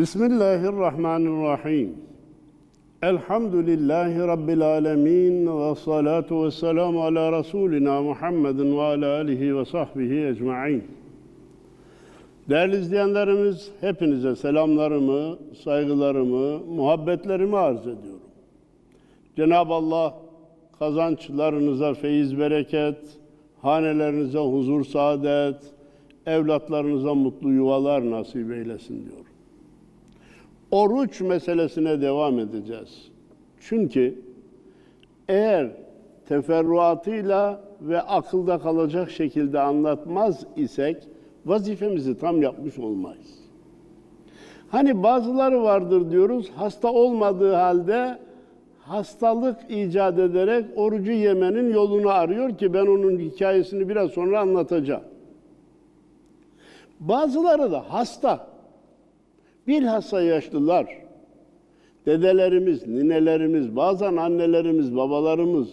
Bismillahirrahmanirrahim. Elhamdülillahi Rabbil alemin ve salatu ve selamu ala Resulina Muhammedin ve ala alihi ve sahbihi ecma'in. Değerli izleyenlerimiz, hepinize selamlarımı, saygılarımı, muhabbetlerimi arz ediyorum. Cenab-ı Allah kazançlarınıza feyiz bereket, hanelerinize huzur saadet, evlatlarınıza mutlu yuvalar nasip eylesin diyor. Oruç meselesine devam edeceğiz. Çünkü eğer teferruatıyla ve akılda kalacak şekilde anlatmaz isek vazifemizi tam yapmış olmayız. Hani bazıları vardır diyoruz, hasta olmadığı halde hastalık icat ederek orucu yemenin yolunu arıyor ki ben onun hikayesini biraz sonra anlatacağım. Bazıları da hasta. Bilhassa yaşlılar, dedelerimiz, ninelerimiz, bazen annelerimiz, babalarımız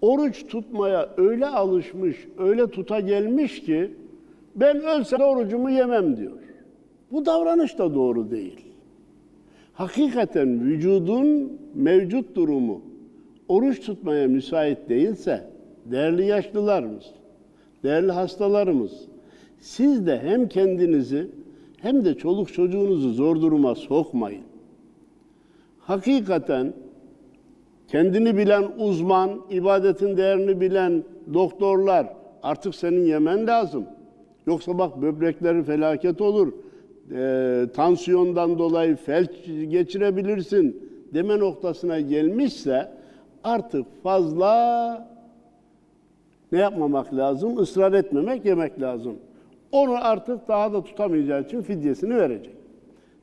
oruç tutmaya öyle alışmış, öyle tuta gelmiş ki ben ölse de orucumu yemem diyor. Bu davranış da doğru değil. Hakikaten vücudun mevcut durumu oruç tutmaya müsait değilse değerli yaşlılarımız, değerli hastalarımız siz de hem kendinizi hem de çoluk çocuğunuzu zor duruma sokmayın. Hakikaten kendini bilen uzman, ibadetin değerini bilen doktorlar artık senin yemen lazım. Yoksa bak böbrekleri felaket olur. E, tansiyondan dolayı felç geçirebilirsin deme noktasına gelmişse artık fazla ne yapmamak lazım? Israr etmemek, yemek lazım. Onu artık daha da tutamayacağı için fidyesini verecek.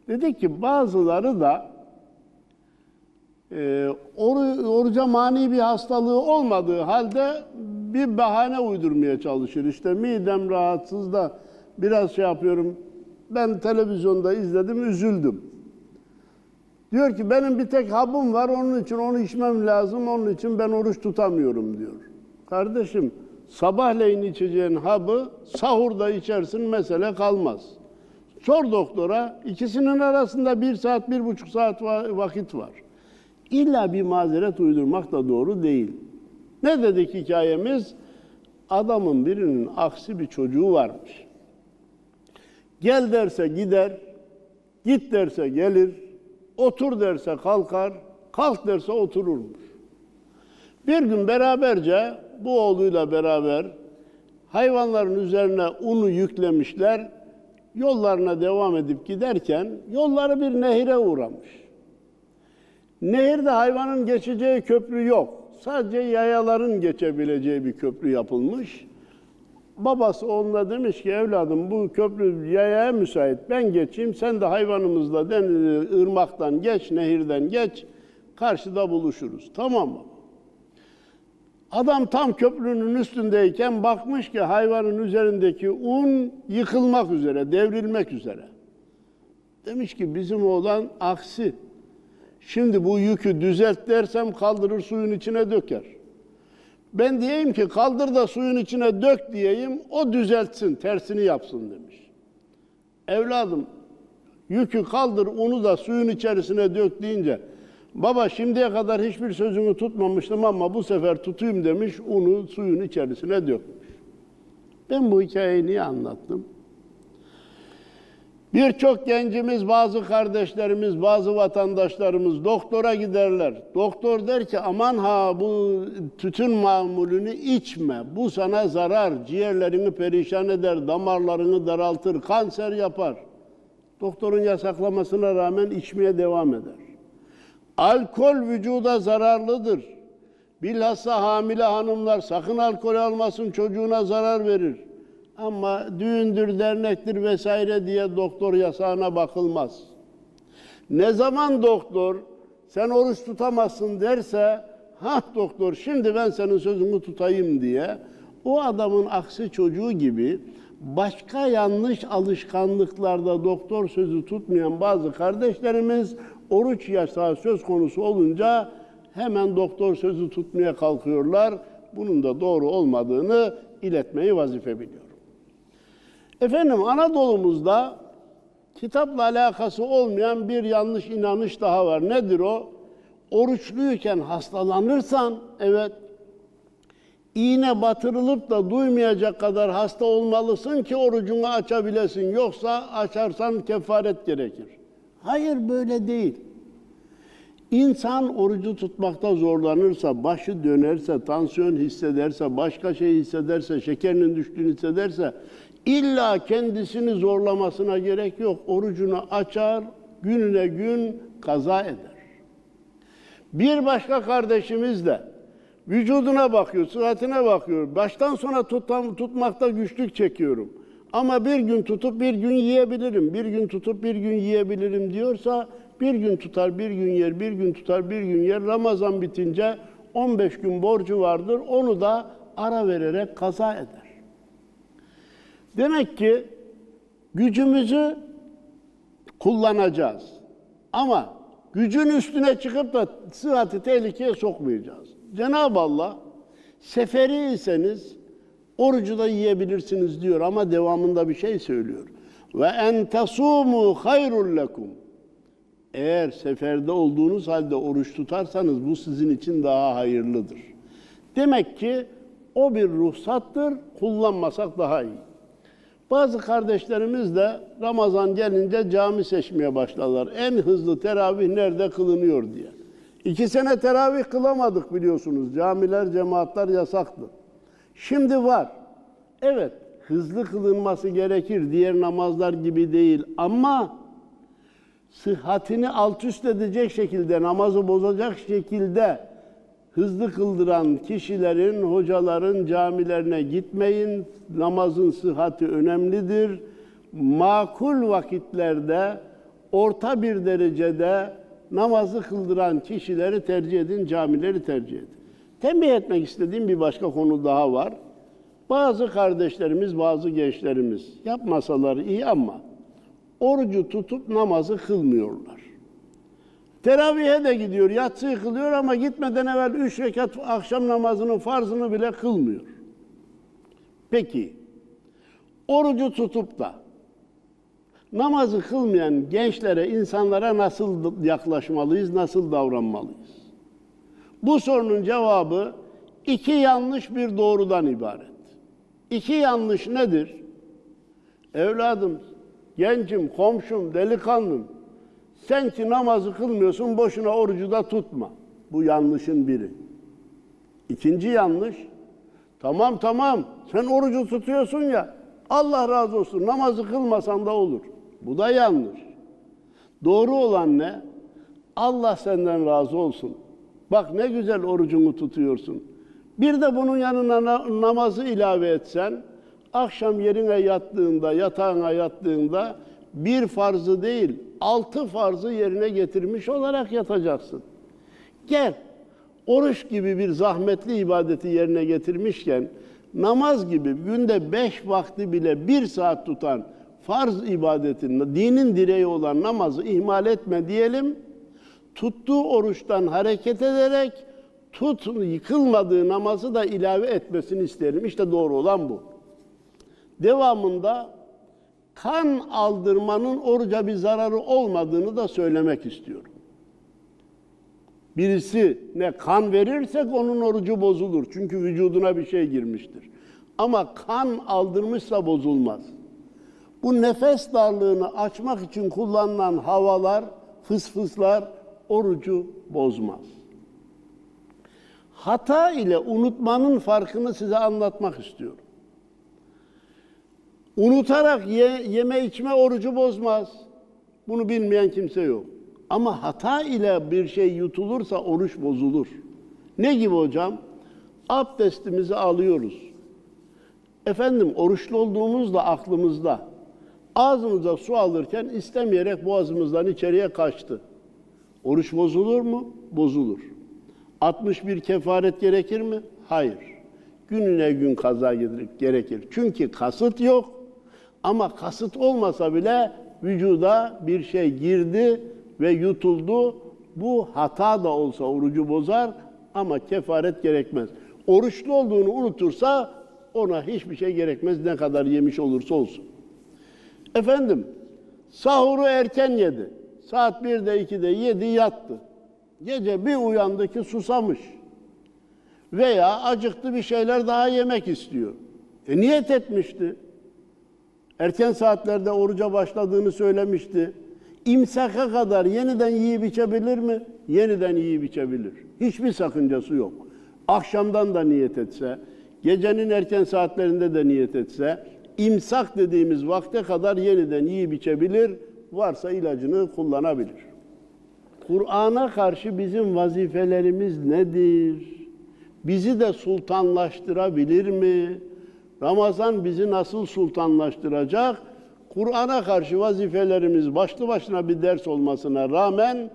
Dedi ki bazıları da e, oru, oruca mani bir hastalığı olmadığı halde bir bahane uydurmaya çalışır. İşte midem rahatsız da biraz şey yapıyorum. Ben televizyonda izledim, üzüldüm. Diyor ki benim bir tek habım var, onun için onu içmem lazım, onun için ben oruç tutamıyorum diyor. Kardeşim, sabahleyin içeceğin habı sahurda içersin mesele kalmaz. Sor doktora, ikisinin arasında bir saat, bir buçuk saat vakit var. İlla bir mazeret uydurmak da doğru değil. Ne dedik hikayemiz? Adamın birinin aksi bir çocuğu varmış. Gel derse gider, git derse gelir, otur derse kalkar, kalk derse otururmuş. Bir gün beraberce bu oğluyla beraber hayvanların üzerine unu yüklemişler. Yollarına devam edip giderken yolları bir nehire uğramış. Nehirde hayvanın geçeceği köprü yok. Sadece yayaların geçebileceği bir köprü yapılmış. Babası oğluna demiş ki evladım bu köprü yayaya müsait. Ben geçeyim sen de hayvanımızla deniz, ırmaktan geç, nehirden geç. Karşıda buluşuruz. Tamam mı? Adam tam köprünün üstündeyken bakmış ki hayvanın üzerindeki un yıkılmak üzere, devrilmek üzere. Demiş ki bizim oğlan aksi. Şimdi bu yükü düzelt dersem kaldırır suyun içine döker. Ben diyeyim ki kaldır da suyun içine dök diyeyim, o düzeltsin, tersini yapsın demiş. Evladım yükü kaldır, unu da suyun içerisine dök deyince Baba şimdiye kadar hiçbir sözümü tutmamıştım ama bu sefer tutayım demiş, unu suyun içerisine dökmüş. Ben bu hikayeyi niye anlattım? Birçok gencimiz, bazı kardeşlerimiz, bazı vatandaşlarımız doktora giderler. Doktor der ki aman ha bu tütün mamulünü içme. Bu sana zarar, ciğerlerini perişan eder, damarlarını daraltır, kanser yapar. Doktorun yasaklamasına rağmen içmeye devam eder. Alkol vücuda zararlıdır. Bilhassa hamile hanımlar sakın alkol almasın çocuğuna zarar verir. Ama düğündür, dernektir vesaire diye doktor yasağına bakılmaz. Ne zaman doktor sen oruç tutamazsın derse, ha doktor şimdi ben senin sözünü tutayım diye o adamın aksi çocuğu gibi başka yanlış alışkanlıklarda doktor sözü tutmayan bazı kardeşlerimiz oruç yasağı söz konusu olunca hemen doktor sözü tutmaya kalkıyorlar. Bunun da doğru olmadığını iletmeyi vazife biliyorum. Efendim Anadolu'muzda kitapla alakası olmayan bir yanlış inanış daha var. Nedir o? Oruçluyken hastalanırsan, evet, iğne batırılıp da duymayacak kadar hasta olmalısın ki orucunu açabilesin. Yoksa açarsan kefaret gerekir. Hayır böyle değil. İnsan orucu tutmakta zorlanırsa, başı dönerse, tansiyon hissederse, başka şey hissederse, şekerinin düştüğünü hissederse illa kendisini zorlamasına gerek yok. Orucunu açar, gününe gün kaza eder. Bir başka kardeşimiz de vücuduna bakıyor, sıhhatine bakıyor. Baştan sona tutam, tutmakta güçlük çekiyorum. Ama bir gün tutup bir gün yiyebilirim, bir gün tutup bir gün yiyebilirim diyorsa bir gün tutar, bir gün yer, bir gün tutar, bir gün yer. Ramazan bitince 15 gün borcu vardır. Onu da ara vererek kaza eder. Demek ki gücümüzü kullanacağız. Ama gücün üstüne çıkıp da sıhhati tehlikeye sokmayacağız. Cenab-ı Allah seferiyseniz orucu da yiyebilirsiniz diyor ama devamında bir şey söylüyor. Ve en tasumu hayrul lekum. Eğer seferde olduğunuz halde oruç tutarsanız bu sizin için daha hayırlıdır. Demek ki o bir ruhsattır, kullanmasak daha iyi. Bazı kardeşlerimiz de Ramazan gelince cami seçmeye başladılar. En hızlı teravih nerede kılınıyor diye. İki sene teravih kılamadık biliyorsunuz. Camiler, cemaatler yasaktı. Şimdi var. Evet, hızlı kılınması gerekir. Diğer namazlar gibi değil. Ama sıhhatini alt üst edecek şekilde, namazı bozacak şekilde hızlı kıldıran kişilerin, hocaların camilerine gitmeyin. Namazın sıhhati önemlidir. Makul vakitlerde, orta bir derecede namazı kıldıran kişileri tercih edin, camileri tercih edin. Tembih etmek istediğim bir başka konu daha var. Bazı kardeşlerimiz, bazı gençlerimiz yapmasalar iyi ama orucu tutup namazı kılmıyorlar. Teravihe de gidiyor, yatsıyı kılıyor ama gitmeden evvel üç rekat akşam namazının farzını bile kılmıyor. Peki, orucu tutup da namazı kılmayan gençlere, insanlara nasıl yaklaşmalıyız, nasıl davranmalıyız? Bu sorunun cevabı iki yanlış bir doğrudan ibaret. İki yanlış nedir? Evladım, gencim, komşum, delikanlım, sen ki namazı kılmıyorsun, boşuna orucu da tutma. Bu yanlışın biri. İkinci yanlış, tamam tamam, sen orucu tutuyorsun ya, Allah razı olsun, namazı kılmasan da olur. Bu da yanlış. Doğru olan ne? Allah senden razı olsun. Bak ne güzel orucunu tutuyorsun. Bir de bunun yanına na- namazı ilave etsen, akşam yerine yattığında, yatağına yattığında bir farzı değil, altı farzı yerine getirmiş olarak yatacaksın. Gel, oruç gibi bir zahmetli ibadeti yerine getirmişken, namaz gibi günde beş vakti bile bir saat tutan farz ibadetinin, dinin direği olan namazı ihmal etme diyelim, tuttuğu oruçtan hareket ederek tut yıkılmadığı namazı da ilave etmesini isterim. İşte doğru olan bu. Devamında kan aldırmanın oruca bir zararı olmadığını da söylemek istiyorum. Birisi ne kan verirsek onun orucu bozulur. Çünkü vücuduna bir şey girmiştir. Ama kan aldırmışsa bozulmaz. Bu nefes darlığını açmak için kullanılan havalar, fısfıslar orucu bozmaz. Hata ile unutmanın farkını size anlatmak istiyorum. Unutarak ye, yeme içme orucu bozmaz. Bunu bilmeyen kimse yok. Ama hata ile bir şey yutulursa oruç bozulur. Ne gibi hocam? Abdestimizi alıyoruz. Efendim oruçlu olduğumuzda aklımızda. Ağzımıza su alırken istemeyerek boğazımızdan içeriye kaçtı. Oruç bozulur mu? Bozulur. 61 kefaret gerekir mi? Hayır. Gününe gün kaza gerekir. Çünkü kasıt yok. Ama kasıt olmasa bile vücuda bir şey girdi ve yutuldu. Bu hata da olsa orucu bozar ama kefaret gerekmez. Oruçlu olduğunu unutursa ona hiçbir şey gerekmez ne kadar yemiş olursa olsun. Efendim, Sahuru erken yedi. Saat 1'de 2'de yedi yattı. Gece bir uyandı ki susamış. Veya acıktı bir şeyler daha yemek istiyor. E niyet etmişti. Erken saatlerde oruca başladığını söylemişti. İmsaka kadar yeniden yiyip içebilir mi? Yeniden yiyip içebilir. Hiçbir sakıncası yok. Akşamdan da niyet etse, gecenin erken saatlerinde de niyet etse, imsak dediğimiz vakte kadar yeniden yiyip içebilir, varsa ilacını kullanabilir. Kur'an'a karşı bizim vazifelerimiz nedir? Bizi de sultanlaştırabilir mi? Ramazan bizi nasıl sultanlaştıracak? Kur'an'a karşı vazifelerimiz başlı başına bir ders olmasına rağmen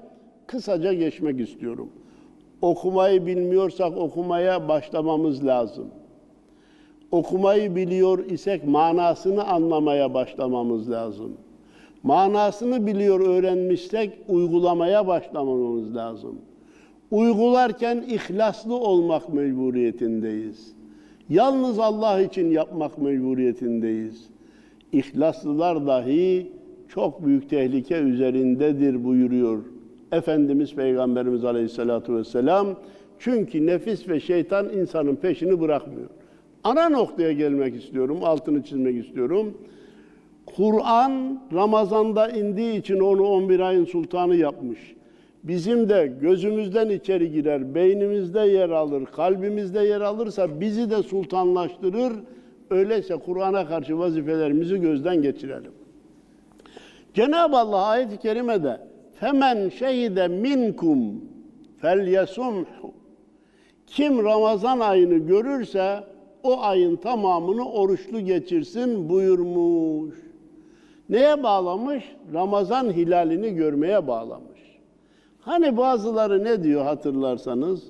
kısaca geçmek istiyorum. Okumayı bilmiyorsak okumaya başlamamız lazım. Okumayı biliyor isek manasını anlamaya başlamamız lazım. Manasını biliyor öğrenmişsek uygulamaya başlamamız lazım. Uygularken ihlaslı olmak mecburiyetindeyiz. Yalnız Allah için yapmak mecburiyetindeyiz. İhlaslılar dahi çok büyük tehlike üzerindedir buyuruyor Efendimiz Peygamberimiz Aleyhisselatü Vesselam. Çünkü nefis ve şeytan insanın peşini bırakmıyor. Ana noktaya gelmek istiyorum, altını çizmek istiyorum. Kur'an Ramazan'da indiği için onu 11 ayın sultanı yapmış. Bizim de gözümüzden içeri girer, beynimizde yer alır, kalbimizde yer alırsa bizi de sultanlaştırır. Öyleyse Kur'an'a karşı vazifelerimizi gözden geçirelim. Cenab-ı Allah ayet-i kerimede femen şehide minkum felyesumhu kim Ramazan ayını görürse o ayın tamamını oruçlu geçirsin buyurmuş. Neye bağlamış? Ramazan hilalini görmeye bağlamış. Hani bazıları ne diyor hatırlarsanız?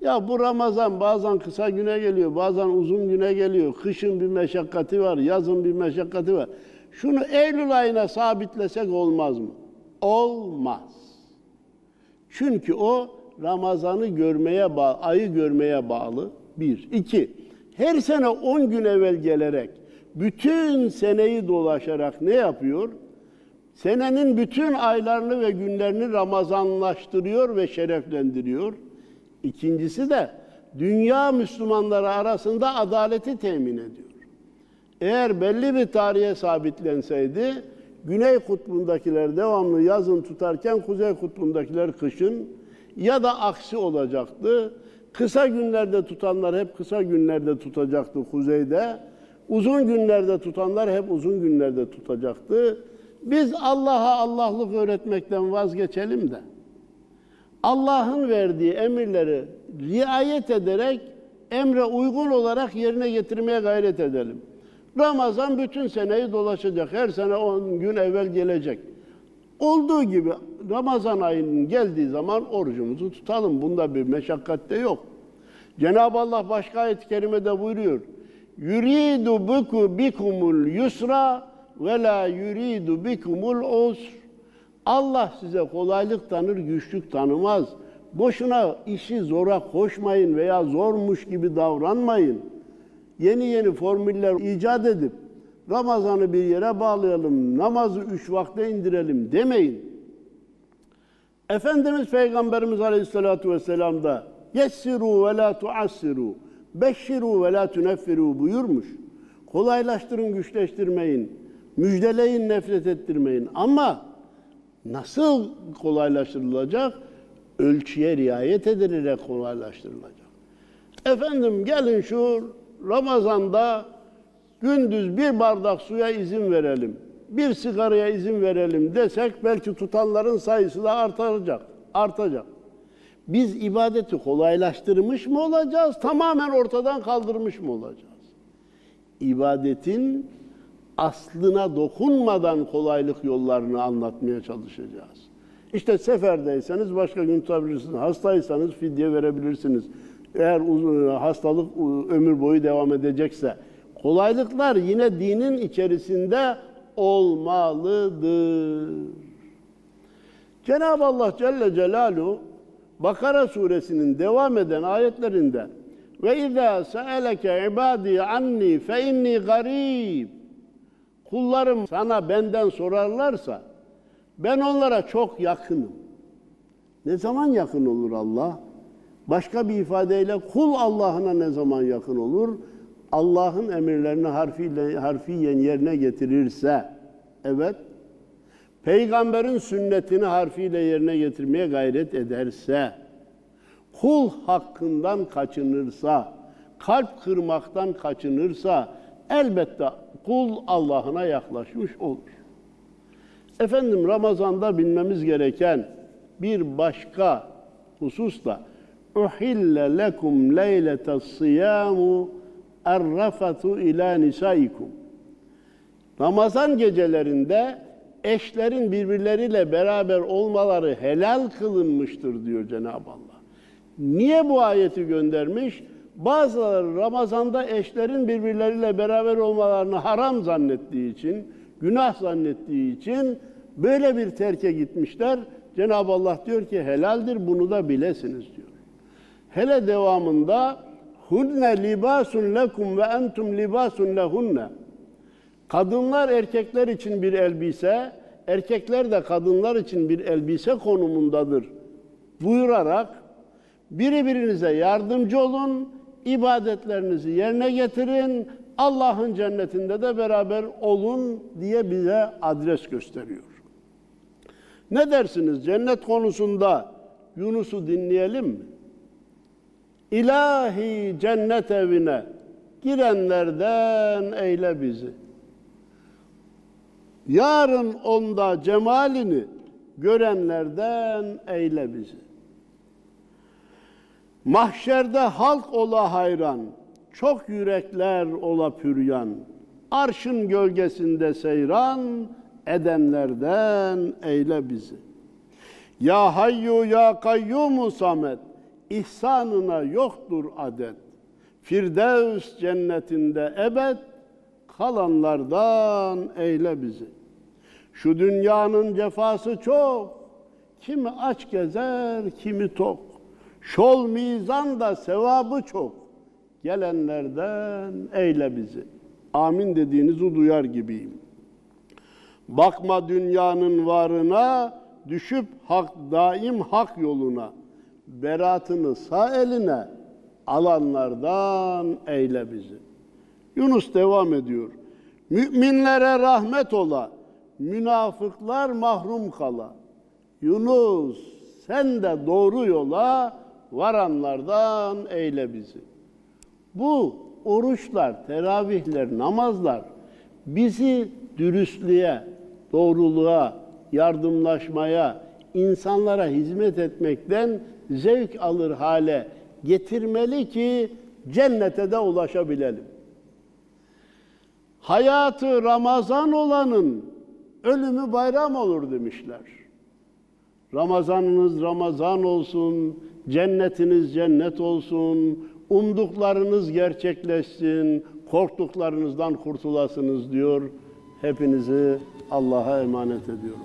Ya bu Ramazan bazen kısa güne geliyor, bazen uzun güne geliyor. Kışın bir meşakkati var, yazın bir meşakkati var. Şunu Eylül ayına sabitlesek olmaz mı? Olmaz. Çünkü o Ramazan'ı görmeye bağlı, ayı görmeye bağlı. Bir. iki. Her sene on gün evvel gelerek, bütün seneyi dolaşarak ne yapıyor? Senenin bütün aylarını ve günlerini Ramazanlaştırıyor ve şereflendiriyor. İkincisi de dünya Müslümanları arasında adaleti temin ediyor. Eğer belli bir tarihe sabitlenseydi, Güney kutbundakiler devamlı yazın tutarken Kuzey kutbundakiler kışın ya da aksi olacaktı. Kısa günlerde tutanlar hep kısa günlerde tutacaktı kuzeyde. Uzun günlerde tutanlar hep uzun günlerde tutacaktı. Biz Allah'a Allah'lık öğretmekten vazgeçelim de Allah'ın verdiği emirleri riayet ederek emre uygun olarak yerine getirmeye gayret edelim. Ramazan bütün seneyi dolaşacak. Her sene 10 gün evvel gelecek. Olduğu gibi Ramazan ayının geldiği zaman orucumuzu tutalım. Bunda bir meşakkat de yok. Cenab-ı Allah başka ayet-i kerimede buyuruyor. Yuridu biku bikumul yusra ve la yuridu bikumul usr. Allah size kolaylık tanır, güçlük tanımaz. Boşuna işi zora koşmayın veya zormuş gibi davranmayın. Yeni yeni formüller icat edip Ramazan'ı bir yere bağlayalım, namazı üç vakte indirelim demeyin. Efendimiz Peygamberimiz Aleyhisselatü Vesselam da yessiru ve la tuassiru, beşşiru ve la tuneffiru buyurmuş. Kolaylaştırın, güçleştirmeyin, müjdeleyin, nefret ettirmeyin. Ama nasıl kolaylaştırılacak? Ölçüye riayet edilerek kolaylaştırılacak. Efendim gelin şu Ramazan'da gündüz bir bardak suya izin verelim, bir sigaraya izin verelim desek belki tutanların sayısı da artacak, artacak. Biz ibadeti kolaylaştırmış mı olacağız, tamamen ortadan kaldırmış mı olacağız? İbadetin aslına dokunmadan kolaylık yollarını anlatmaya çalışacağız. İşte seferdeyseniz başka gün tutabilirsiniz. Hastaysanız fidye verebilirsiniz. Eğer uzun, hastalık ömür boyu devam edecekse kolaylıklar yine dinin içerisinde olmalıdır. Cenab-ı Allah Celle Celaluhu Bakara suresinin devam eden ayetlerinde ve izâ se'eleke ibâdî anni fe inni garîb kullarım sana benden sorarlarsa ben onlara çok yakınım. Ne zaman yakın olur Allah? Başka bir ifadeyle kul Allah'ına ne zaman yakın olur? Allah'ın emirlerini harfiyle, harfiyen yerine getirirse, evet, peygamberin sünnetini harfiyle yerine getirmeye gayret ederse, kul hakkından kaçınırsa, kalp kırmaktan kaçınırsa, elbette kul Allah'ına yaklaşmış olur. Efendim Ramazan'da bilmemiz gereken bir başka husus da uhille lekum leylete siyamu errafatu ila nisaikum. Ramazan gecelerinde eşlerin birbirleriyle beraber olmaları helal kılınmıştır diyor Cenab-ı Allah. Niye bu ayeti göndermiş? Bazıları Ramazan'da eşlerin birbirleriyle beraber olmalarını haram zannettiği için, günah zannettiği için böyle bir terke gitmişler. Cenab-ı Allah diyor ki helaldir bunu da bilesiniz diyor. Hele devamında hunne libasun lekum ve entum libasun lehunne. Kadınlar erkekler için bir elbise, erkekler de kadınlar için bir elbise konumundadır buyurarak birbirinize yardımcı olun, ibadetlerinizi yerine getirin, Allah'ın cennetinde de beraber olun diye bize adres gösteriyor. Ne dersiniz cennet konusunda Yunus'u dinleyelim mi? İlahi cennet evine girenlerden eyle bizi. Yarın onda cemalini görenlerden eyle bizi. Mahşerde halk ola hayran, çok yürekler ola püryan. Arşın gölgesinde seyran edenlerden eyle bizi. Ya hayyu ya kayyumu samet, ihsanına yoktur adet. Firdevs cennetinde ebed, kalanlardan eyle bizi. Şu dünyanın cefası çok, kimi aç gezer, kimi tok. Şol mizan da sevabı çok. Gelenlerden eyle bizi. Amin dediğinizi duyar gibiyim. Bakma dünyanın varına, düşüp hak daim hak yoluna. Beratını sağ eline alanlardan eyle bizi. Yunus devam ediyor. Müminlere rahmet ola, münafıklar mahrum kala. Yunus sen de doğru yola varanlardan eyle bizi. Bu oruçlar, teravihler, namazlar bizi dürüstlüğe, doğruluğa, yardımlaşmaya, insanlara hizmet etmekten zevk alır hale getirmeli ki cennete de ulaşabilelim. Hayatı Ramazan olanın ölümü bayram olur demişler. Ramazanınız Ramazan olsun, cennetiniz cennet olsun, umduklarınız gerçekleşsin, korktuklarınızdan kurtulasınız diyor. Hepinizi Allah'a emanet ediyorum.